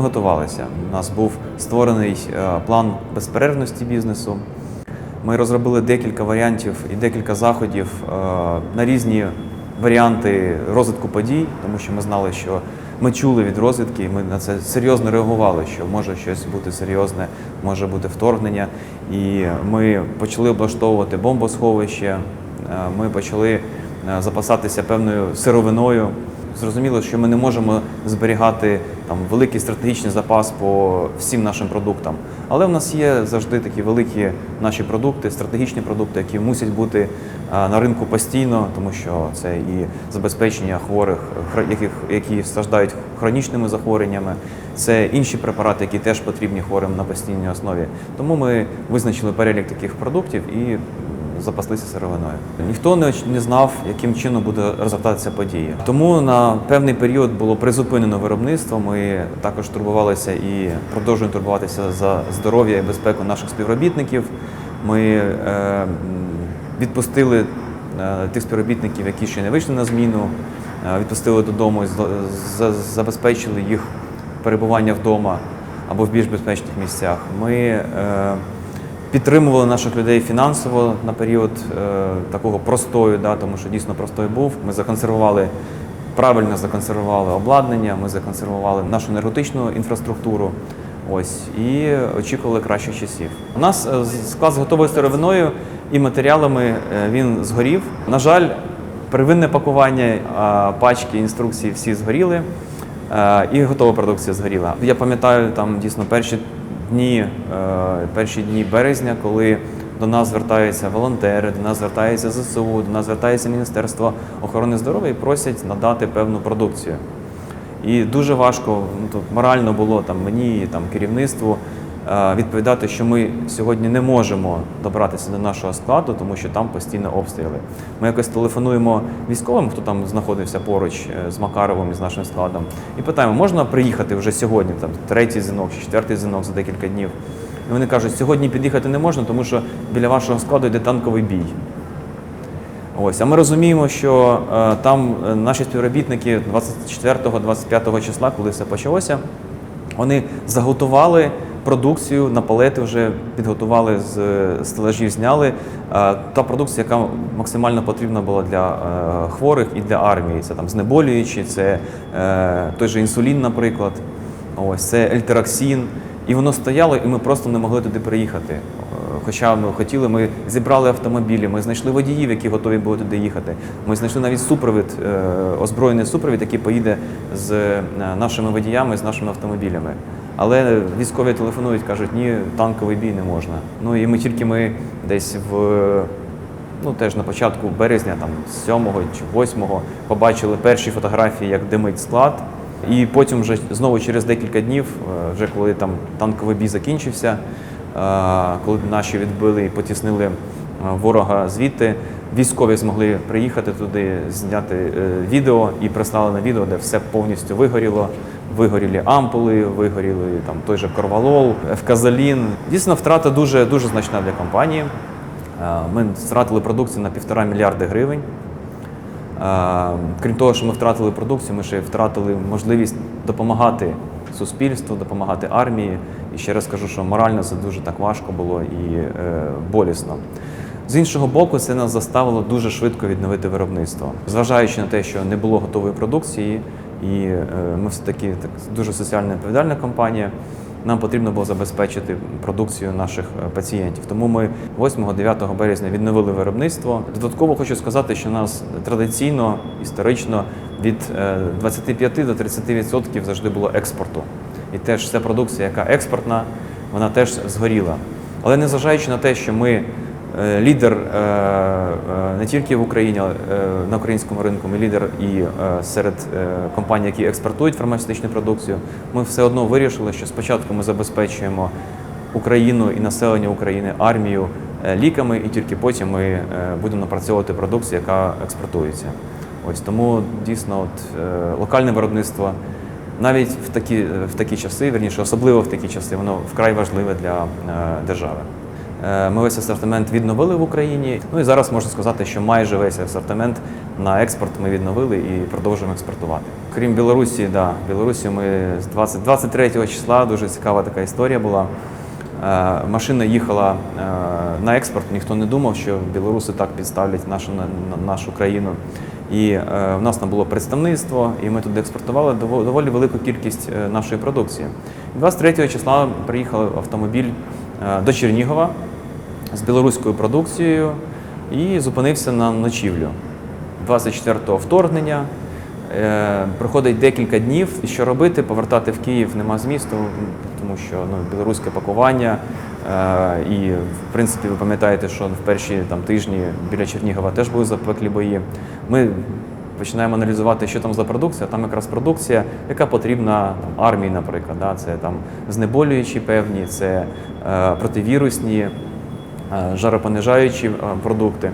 Ми готувалися. У нас був створений е, план безперервності бізнесу. Ми розробили декілька варіантів і декілька заходів е, на різні варіанти розвитку подій, тому що ми знали, що ми чули від розвідки, і ми на це серйозно реагували, що може щось бути серйозне, може бути вторгнення. І ми почали облаштовувати бомбосховище, е, ми почали запасатися певною сировиною. Зрозуміло, що ми не можемо зберігати там великий стратегічний запас по всім нашим продуктам. Але в нас є завжди такі великі наші продукти, стратегічні продукти, які мусять бути на ринку постійно, тому що це і забезпечення хворих, яких, які страждають хронічними захворюваннями, це інші препарати, які теж потрібні хворим на постійній основі. Тому ми визначили перелік таких продуктів і запаслися сировиною. Ніхто не, знав, яким чином буде розвертатися подія. Тому на певний період було призупинено виробництво. Ми також турбувалися і продовжуємо турбуватися за здоров'я і безпеку наших співробітників. Ми е, відпустили е, тих співробітників, які ще не вийшли на зміну, е, відпустили додому, і забезпечили їх перебування вдома або в більш безпечних місцях. Ми підтримували наших людей фінансово на період е, такого простою, да, тому що дійсно простой був. Ми законсервували, правильно законсервували обладнання, ми законсервували нашу енергетичну інфраструктуру. Ось і очікували кращих часів. У нас е, склад з готовою сировиною і матеріалами е, він згорів. На жаль, первинне пакування, пачки, інструкції всі згоріли. І готова продукція згоріла. Я пам'ятаю там дійсно перші дні, е, перші дні березня, коли до нас звертаються волонтери, до нас звертається ЗСУ, до нас звертається Міністерство охорони здоров'я і просять надати певну продукцію. І дуже важко ну, тут морально було там мені там керівництву відповідати, що ми сьогодні не можемо добратися до нашого складу, тому що там постійно обстріли. Ми якось телефонуємо військовим, хто там знаходився поруч е, з Макаровим і з нашим складом, і питаємо, можна приїхати вже сьогодні, там третій дзвінок чи четвертий дзвінок за декілька днів. І вони кажуть, сьогодні під'їхати не можна, тому що біля вашого складу йде танковий бій. Ось, а ми розуміємо, що е, там е, наші співробітники 24-25 числа, коли все почалося, вони заготували продукцію на палети, вже підготували з стелажів, зняли. Е, та продукція, яка максимально потрібна була для е, хворих і для армії. Це там знеболюючі, це е, той же інсулін, наприклад. Ось це ельтераксін. І воно стояло, і ми просто не могли туди приїхати. Хоча ми хотіли, ми зібрали автомобілі, ми знайшли водіїв, які готові були туди їхати. Ми знайшли навіть супровід, озброєний супровід, який поїде з нашими водіями, з нашими автомобілями. Але військові телефонують, кажуть, ні, танковий бій не можна. Ну і ми тільки ми десь в ну теж на початку березня, там 7 чи 8 побачили перші фотографії, як димить склад. І потім вже знову через декілька днів, е, вже коли там танковий бій закінчився, е, коли наші відбили і потіснили ворога звідти, військові змогли приїхати туди, зняти е, відео і прислали на відео, де все повністю вигоріло. Вигоріли ампули, вигоріли там той же корвалол, евказалін. Дійсно, втрата дуже дуже значна для компанії. Е, Ми втратили продукцію на півтора мільярди гривень. Е, Крім того, що ми втратили продукцію, ми ще втратили можливість допомагати суспільству, допомагати армії. І ще раз кажу, що морально це дуже так важко було і е, болісно. З іншого боку, це нас заставило дуже швидко відновити виробництво, зважаючи на те, що не було готової продукції, і е, ми все таки так дуже соціально відповідальна компанія. Нам потрібно було забезпечити продукцію наших е, пацієнтів. Тому ми 8-9 березня відновили виробництво. Додатково хочу сказати, що нас традиційно, історично від е, 25 до 30% завжди було експорту. І теж вся продукція, яка експортна, вона теж згоріла. Але незважаючи на те, що ми е, лідер е, е, не тільки в Україні, е, на українському ринку, ми лідер і е, серед е, компаній, які експортують фармацевтичну продукцію, ми все одно вирішили, що спочатку ми забезпечуємо Україну і населення України армію е, ліками, і тільки потім ми е, будемо напрацьовувати продукцію, яка експортується. Ось тому дійсно, от е, локальне виробництво навіть в такі, в такі часи, верніше, особливо в такі часи, воно вкрай важливе для е, держави. Е, Ми весь асортимент відновили в Україні. Ну і зараз можна сказати, що майже весь асортимент на експорт ми відновили і продовжуємо експортувати. Крім Білорусі, да, Білорусі ми з 20, 23 числа дуже цікава така історія була. Е, Машина їхала е, на експорт. Ніхто не думав, що білоруси так підставлять нашу на- на- нашу країну. І в нас там було представництво, і ми туди експортували дово- доволі велику кількість нашої продукції. 23 числа приїхав автомобіль до Чернігова білоруською продукцією і зупинився на ночівлю. 24-го вторгнення. Е, проходить декілька днів, і що робити, повертати в Київ нема змісту, тому що ну, білоруське пакування. Е, і, в принципі, ви пам'ятаєте, що в перші там, тижні біля Чернігова теж були запеклі бої. Ми починаємо аналізувати, що там за продукція. Там якраз продукція, яка потрібна там, армії, наприклад. Да? Це там знеболюючі певні, це е, противірусні, жаропонижаючі е, продукти.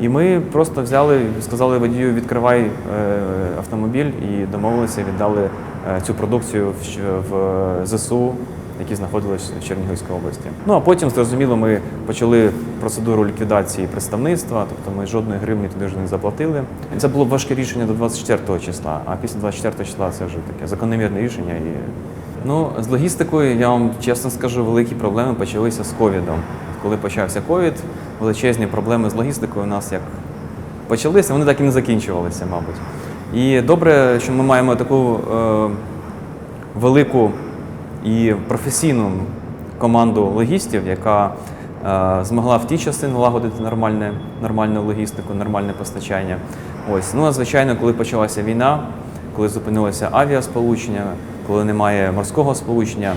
І ми просто взяли, сказали водію, відкривай е, автомобіль і домовилися, віддали е, цю продукцію в, ЗСУ, які знаходились в Чернігівській області. Ну а потім, зрозуміло, ми почали процедуру ліквідації представництва, тобто ми жодної гривні туди вже не заплатили. Це було важке рішення до 24 числа, а після 24 числа це вже таке закономірне рішення. І... Ну, з логістикою, я вам чесно скажу, великі проблеми почалися з ковідом. Коли почався ковід, величезні проблеми з логістикою у нас як почалися, вони так і не закінчувалися, мабуть. І добре, що ми маємо таку е, велику і професійну команду логістів, яка е, змогла в ті часи налагодити нормальне, нормальну логістику, нормальне постачання. Ось. Ну, а звичайно, коли почалася війна, коли зупинилося авіасполучення, коли немає морського сполучення,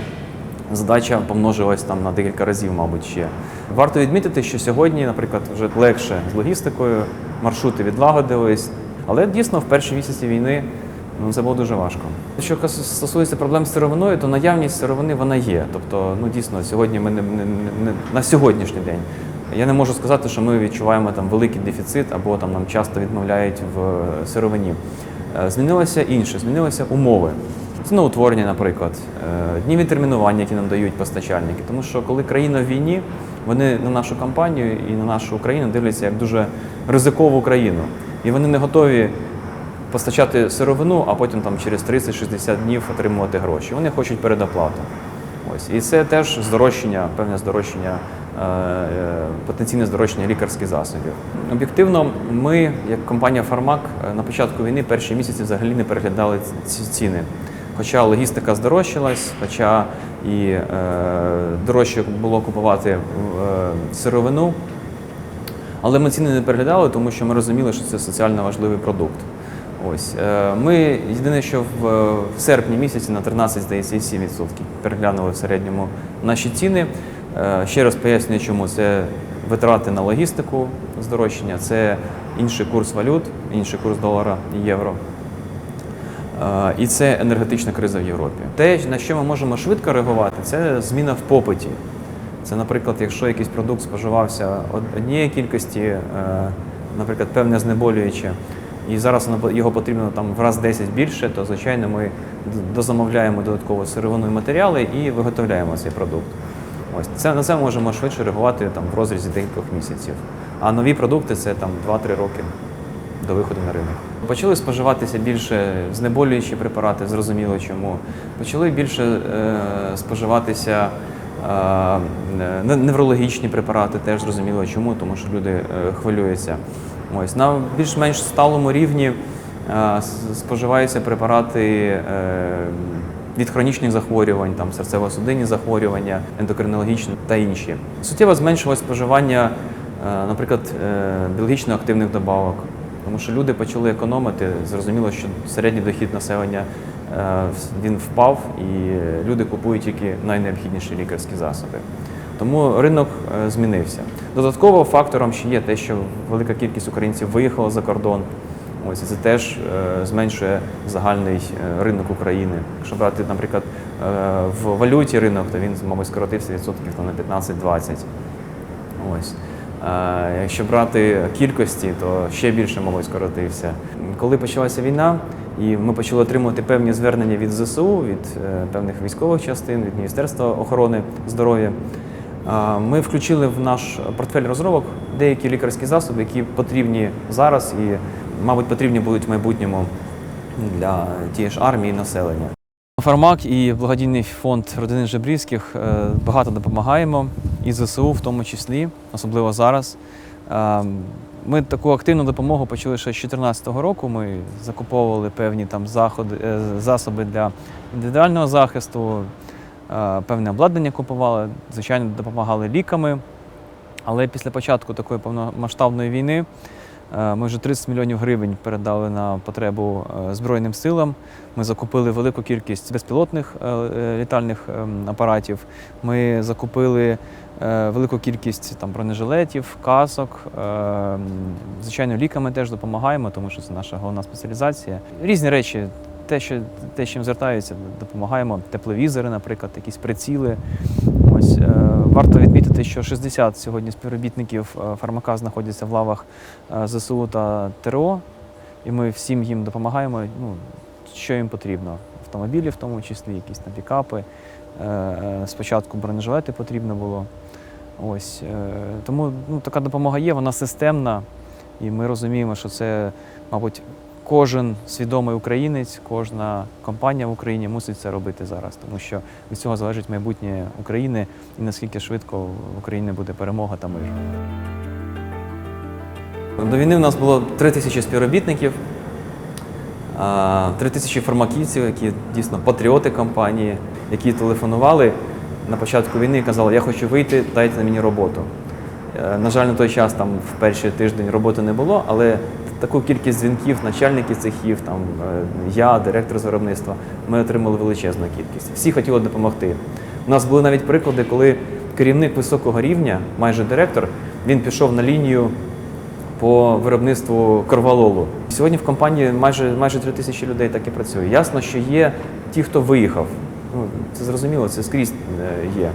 задача помножилась там на декілька разів, мабуть, ще. Варто відмітити, що сьогодні, наприклад, вже легше з логістикою, маршрути відлагодились, але дійсно в перші місяці війни ну, це було дуже важко. Що стосується проблем з сировиною, то наявність сировини вона є. Тобто, ну дійсно, сьогодні ми не, не, не на сьогоднішній день. Я не можу сказати, що ми відчуваємо там великий дефіцит або там нам часто відмовляють в е, сировині. Е, Змінилося інше, змінилися умови. Ціноутворення, наприклад, е, дні відтермінування, які нам дають постачальники. Тому що коли країна в війні, вони на нашу компанію і на нашу Україну дивляться як дуже ризикову країну. І вони не готові постачати сировину, а потім там через 30-60 днів отримувати гроші. Вони хочуть передоплату. Ось. І це теж здорожчання, певне здорожчання, е, е, потенційне здорожчання лікарських засобів. Об'єктивно, ми, як компанія Фармак, на початку війни перші місяці взагалі не переглядали ці ціни. Хоча логістика здорожчалась, хоча і е, дорожче було купувати е, сировину, але ми ціни не переглядали, тому що ми розуміли, що це соціально важливий продукт. Ось е, ми єдине, що в, в серпні місяці на 13, здається, 7% переглянули в середньому наші ціни. Е, Ще раз пояснюю, чому це витрати на логістику здорожчання, це інший курс валют, інший курс долара і євро. І це енергетична криза в Європі. Те, на що ми можемо швидко реагувати, це зміна в попиті. Це, наприклад, якщо якийсь продукт споживався од- однієї кількості, е, наприклад, певне знеболююче, і зараз його потрібно там в раз 10 більше, то звичайно ми дозамовляємо додатково сировину і матеріали і виготовляємо цей продукт. Ось це на це можемо швидше реагувати там в розрізі декількох місяців. А нові продукти це там 2-3 роки до виходу на ринок. Почали споживатися більше знеболюючі препарати, зрозуміло чому. Почали більше е, споживатися е, неврологічні препарати, теж зрозуміло чому, тому що люди е, хвилюються. Ось на більш-менш сталому рівні е, споживаються препарати. Е, від хронічних захворювань, там серцево-судинні захворювання, ендокринологічні та інші. Суттєво зменшилось споживання, е, наприклад, е, біологічно активних добавок, тому що люди почали економити. Зрозуміло, що середній дохід населення е, він впав, і люди купують тільки найнеобхідніші лікарські засоби. Тому ринок е, змінився. Додатково фактором ще є те, що велика кількість українців виїхала за кордон. Ось і це теж е, зменшує загальний ринок України. Якщо брати, наприклад, в валюті ринок, то він, мабуть, скоротився відсотків на 15-20. Ось. Якщо брати кількості, то ще більше, мабуть, скоротився. Коли почалася війна, і ми почали отримувати певні звернення від ЗСУ, від е, певних військових частин, від Міністерства охорони здоров'я, Ми включили в наш портфель розробок деякі лікарські засоби, які потрібні зараз і, мабуть, потрібні будуть в майбутньому для тієї ж армії і населення. Фармак і благодійний фонд родини Жебрівських е, багато допомагаємо і ЗСУ, в тому числі, особливо зараз. Е, Ми таку активну допомогу почали ще з 2014 року. Ми закуповували певні там заходи, е, засоби для індивідуального захисту, певне обладнання купували, звичайно, допомагали ліками. Але після початку такої повномасштабної війни ми вже 30 мільйонів гривень передали на потребу е, Збройним силам. Ми закупили велику кількість безпілотних е, е, літальних ем, апаратів. Ми закупили е, велику кількість там бронежилетів, касок. Е, Звичайно, ліками теж допомагаємо, тому що це наша головна спеціалізація. Різні речі. Те, що те, чим звертаються, допомагаємо. Тепловізори, наприклад, якісь приціли. Ось е, варто відмітити, що 60 сьогодні співробітників е, фармака знаходяться в лавах е, ЗСУ та ТРО, і ми всім їм допомагаємо, ну, що їм потрібно. Автомобілі, в тому числі, якісь там пікапи. Спочатку бронежилети потрібно було. Ось, тому ну, така допомога є, вона системна, і ми розуміємо, що це, мабуть, кожен свідомий українець, кожна компанія в Україні мусить це робити зараз, тому що від цього залежить майбутнє України і наскільки швидко в Україні буде перемога та мир. До війни у нас було 3 тисячі співробітників, 3 тисячі фармаківців, які дійсно патріоти компанії, які телефонували на початку війни і казали, я хочу вийти, дайте мені роботу. Е, На жаль, на той час там в перший тиждень роботи не було, але таку кількість дзвінків, начальники цехів, там е, я, директор з виробництва, ми отримали величезну кількість. Всі хотіли допомогти. У нас були навіть приклади, коли керівник високого рівня, майже директор, він пішов на лінію по виробництву корвалолу. Сьогодні в компанії майже майже 3 тисячі людей так і працює. Ясно, що є ті, хто виїхав. Ну, це зрозуміло, це скрізь е, є.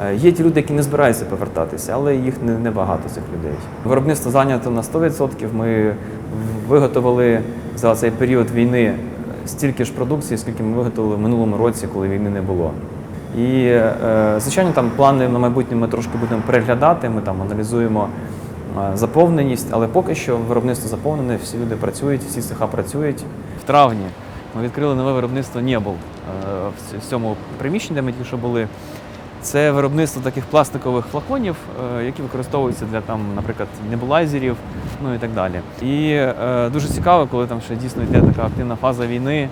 Е, Є ті люди, які не збираються повертатися, але їх небагато цих людей. Виробництво зайнято на 100%. Ми виготовили за цей період війни стільки ж продукції, скільки ми виготовили в минулому році, коли війни не було. І, е, звичайно, там плани на майбутнє ми трошки будемо переглядати, ми там аналізуємо е, заповненість, але поки що виробництво заповнене, всі люди працюють, всі цеха працюють. В травні ми відкрили нове виробництво Нєбул е, в в цьому приміщенні, де ми тільки що були. Це виробництво таких пластикових флаконів, е, які використовуються для там, наприклад, небулайзерів, ну і так далі. І е, дуже цікаво, коли там ще дійсно йде така активна фаза війни.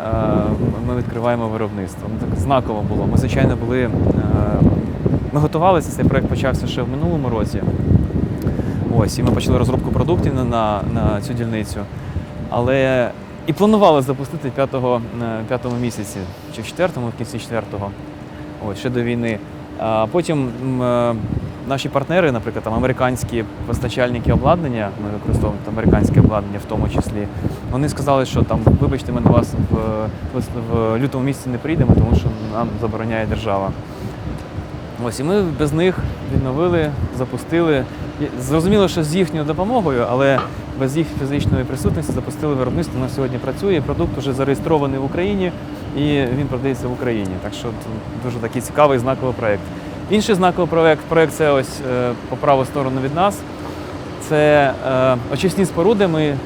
е, Ми відкриваємо виробництво. Ну, так знаково було. Ми, звичайно, були. е, Ми готувалися, цей проект почався ще в минулому році. Ось, і ми почали розробку продуктів на, на, на цю дільницю. Але і планували запустити п'ятого, е, п'ятому місяці, чи в четвертому, в кінці четвертого, ось, ще до війни. А потім е, наші партнери, наприклад, там американські постачальники обладнання, ми використовуємо там американське обладнання в тому числі. Вони сказали, що там, вибачте, ми до вас в, в, лютому місяці не прийдемо, тому що нам забороняє держава. Ось і ми без них відновили, запустили. Зрозуміло, що з їхньою допомогою, але без їх фізичної присутності запустили виробництво. Воно сьогодні працює. Продукт вже зареєстрований в Україні і він продається в Україні. Так що дуже такий цікавий знаковий проект. Інший знаковий проект, проект це ось е, по праву сторону від нас. Це е, очисні споруди. Ми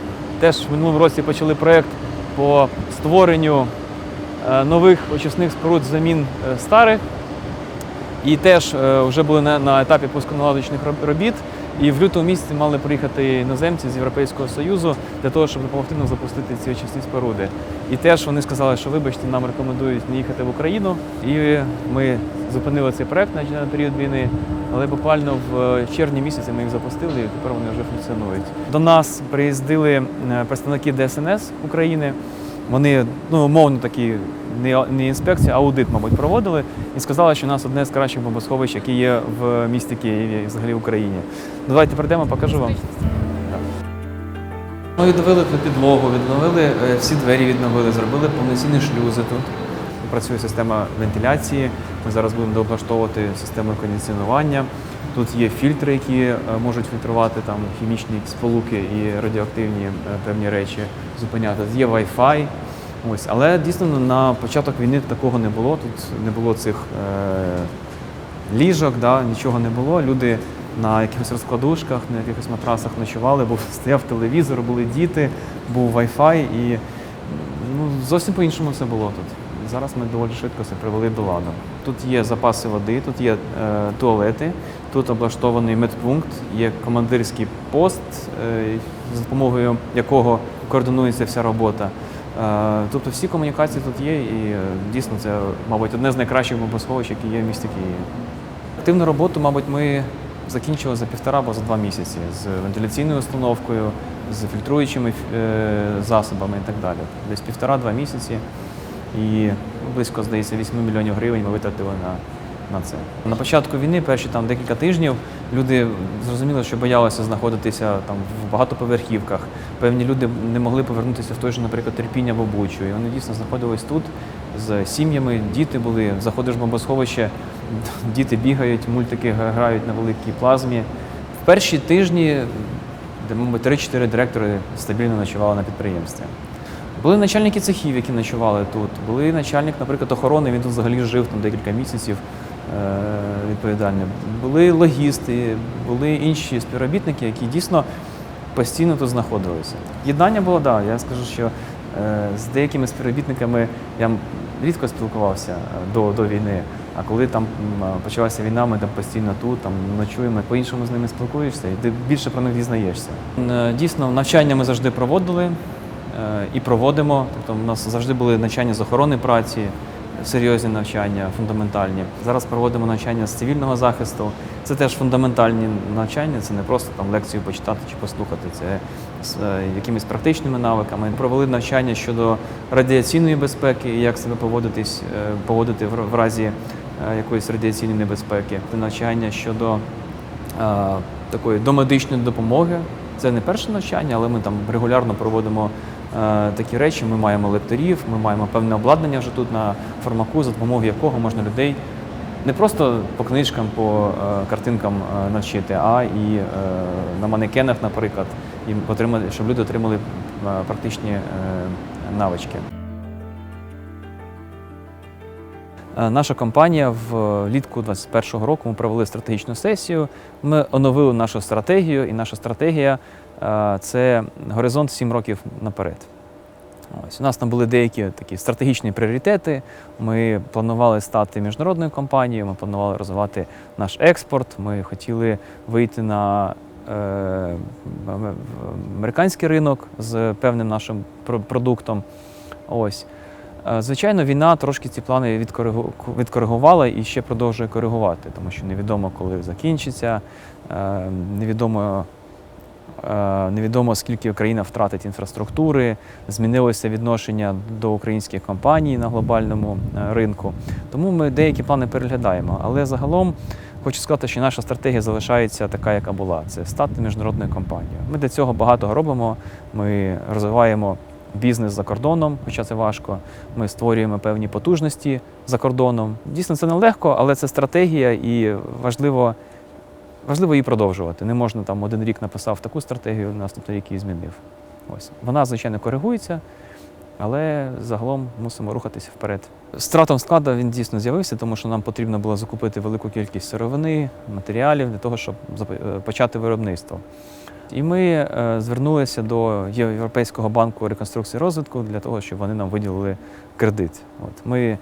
теж в минулому році почали проект по створенню е, нових очисних споруд замін старих. І теж вже були на етапі пусконаладочних робіт. І в лютому місяці мали приїхати іноземці з Європейського Союзу для того, щоб допомогти нам запустити ці очисні споруди. І теж вони сказали, що вибачте, нам рекомендують не їхати в Україну. І ми зупинили цей проект на, період війни, але буквально в е, червні місяці ми їх запустили, і тепер вони вже функціонують. До нас приїздили е, представники ДСНС України. Вони ну, умовно такі не, інспекція, а аудит, мабуть, проводили і сказали, що у нас одне з кращих бомбосховищ, які є в місті Києві взагалі в Україні. Ну, Давайте прийдемо, покажу вам. Ми відновили тут підлогу, відновили е, всі двері, відновили, зробили повноцінні шлюзи тут. Працює система вентиляції. Ми зараз будемо дооблаштовувати систему кондиціонування. Тут є фільтри, які е, можуть фільтрувати там хімічні сполуки і радіоактивні е, певні речі зупиняти. Є Wi-Fi. Ось, але дійсно на початок війни такого не було. Тут не було цих е, ліжок, да, нічого не було. Люди на якихось розкладушках, на якихось матрасах ночували, був стояв телевізор, були діти, був Wi-Fi і ну, зовсім по-іншому все було тут. Зараз ми доволі швидко це привели до ладу. Тут є запаси води, тут є е, туалети, тут облаштований медпункт, є командирський пост, е, за допомогою якого координується вся робота. Е, тобто всі комунікації тут є, і е, дійсно це, мабуть, одне з найкращих бомбосховищ, які є в місті Києві. Активну роботу, мабуть, ми закінчили за півтора або за два місяці з вентиляційною установкою, з фільтруючими е, засобами і так далі. Десь півтора-два місяці. І ну, близько, здається, 8 мільйонів гривень ми витратили на, на це. На початку війни, перші там декілька тижнів, люди зрозуміли, що боялися знаходитися там в багатоповерхівках. Певні люди не могли повернутися в той же, наприклад, терпіння в Обучу. І вони дійсно знаходились тут з сім'ями, діти були. Заходиш в бомбосховище, діти бігають, мультики грають на великій плазмі. В перші тижні, де, мабуть, 3-4 директори стабільно ночували на підприємстві. Були начальники цехів, які ночували тут. Були начальник, наприклад, охорони, він тут взагалі жив там декілька місяців е, відповідальний. Були логісти, були інші співробітники, які дійсно постійно тут знаходилися. Єднання було, так. Да, я скажу, що е, з деякими співробітниками я рідко спілкувався е, до, до війни. А коли там почалася війна, ми там постійно тут, там ночуємо, по-іншому з ними спілкуєшся, і ти більше про них дізнаєшся. Дійсно, навчання ми завжди проводили і проводимо. Тобто, у нас завжди були навчання з охорони праці, серйозні навчання, фундаментальні. Зараз проводимо навчання з цивільного захисту. Це теж фундаментальні навчання, це не просто там лекцію почитати чи послухати. Це з е, якимись практичними навиками. Провели навчання щодо радіаційної безпеки, як себе поводитись, е, поводити в разі е, якоїсь радіаційної небезпеки. Навчання щодо такої домедичної допомоги. Це не перше навчання, але ми там регулярно проводимо такі речі. Ми маємо лекторів, ми маємо певне обладнання вже тут на фармаку, за допомогою якого можна людей не просто по книжкам, по е, картинкам е, навчити, а і е, на манекенах, наприклад, і щоб люди отримали е, практичні е, навички. Е, Наша компанія влітку 2021 року ми провели стратегічну сесію. Ми оновили нашу стратегію, і наша стратегія е, це горизонт 7 років наперед. Ось у нас там були деякі такі стратегічні пріоритети. Ми планували стати міжнародною компанією, ми планували розвивати наш експорт. Ми хотіли вийти на е, американський ринок з певним нашим продуктом. Ось. Е, Звичайно, війна трошки ці плани відкоригувала і ще продовжує коригувати, тому що невідомо, коли закінчиться, е, невідомо, невідомо скільки Україна втратить інфраструктури, змінилося відношення до українських компаній на глобальному е, ринку. Тому ми деякі плани переглядаємо. Але загалом хочу сказати, що наша стратегія залишається така, яка була: це стати міжнародною компанією. Ми для цього багато робимо. Ми розвиваємо бізнес за кордоном, хоча це важко. Ми створюємо певні потужності за кордоном. Дійсно, це нелегко, але це стратегія, і важливо, важливо її продовжувати. Не можна там один рік написав таку стратегію, наступний рік її змінив. Ось вона, звичайно, коригується, але загалом мусимо рухатися вперед. Стратом складу він дійсно з'явився, тому що нам потрібно було закупити велику кількість сировини, матеріалів для того, щоб е, почати виробництво. І ми е, звернулися до Європейського банку реконструкції розвитку для того, щоб вони нам виділили кредит. От ми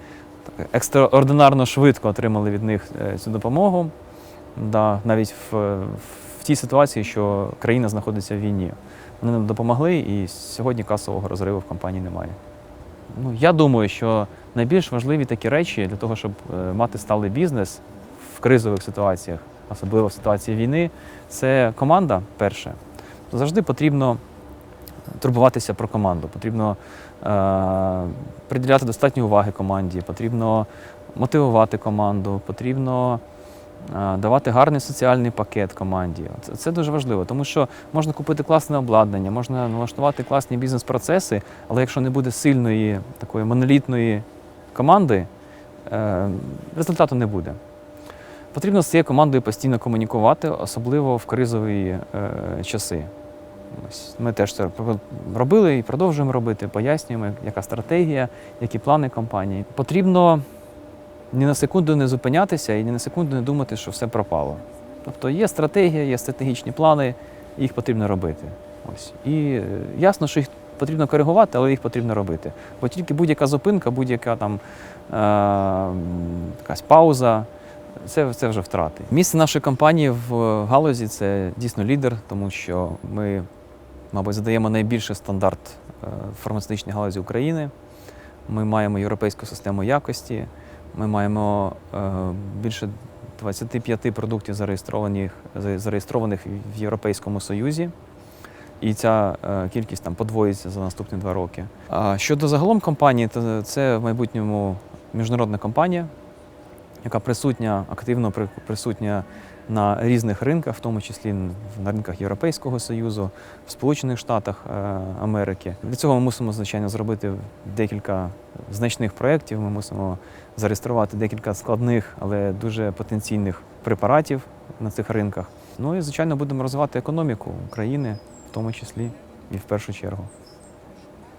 екстраординарно швидко отримали від них е, цю допомогу, да, навіть в, в тій ситуації, що країна знаходиться в війні. Вони нам допомогли, і сьогодні касового розриву в компанії немає. Ну, я думаю, що найбільш важливі такі речі для того, щоб е, мати сталий бізнес в кризових ситуаціях, особливо в ситуації війни, це команда перше. Завжди потрібно турбуватися про команду, потрібно е, приділяти достатньо уваги команді, потрібно мотивувати команду, потрібно давати гарний соціальний пакет команді. Це, дуже важливо, тому що можна купити класне обладнання, можна налаштувати класні бізнес-процеси, але якщо не буде сильної такої монолітної команди, е, результату не буде. Потрібно з цією командою постійно комунікувати, особливо в кризові е, часи. Ми теж це робили і продовжуємо робити, пояснюємо, яка стратегія, які плани компанії. Потрібно ні на секунду не зупинятися і ні на секунду не думати, що все пропало. Тобто є стратегія, є стратегічні плани, їх потрібно робити. Ось. І е, ясно, що їх потрібно коригувати, але їх потрібно робити. Бо тільки будь-яка зупинка, будь-яка там е, якась пауза, це, це вже втрати. Місце нашої компанії в галузі це дійсно лідер, тому що ми, мабуть, задаємо найбільший стандарт е, в фармацевтичній галузі України. Ми маємо європейську систему якості, ми маємо е, більше 25 продуктів зареєстрованих, зареєстрованих в Європейському Союзі. І ця е, кількість там подвоїться за наступні два роки. А щодо загалом компанії, то це в майбутньому міжнародна компанія, яка присутня, активно при- присутня на різних ринках, в тому числі на ринках Європейського Союзу, в Сполучених Штатах е, Америки. Для цього ми мусимо, звичайно, зробити декілька значних проєктів. Ми мусимо зареєструвати декілька складних, але дуже потенційних препаратів на цих ринках. Ну і, звичайно, будемо розвивати економіку України, в тому числі і в першу чергу.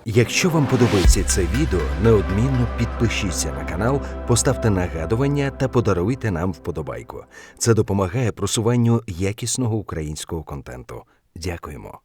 Якщо вам подобається це відео, неодмінно підпишіться на канал, поставте нагадування та подаруйте нам вподобайку. Це допомагає просуванню якісного українського контенту. Дякуємо.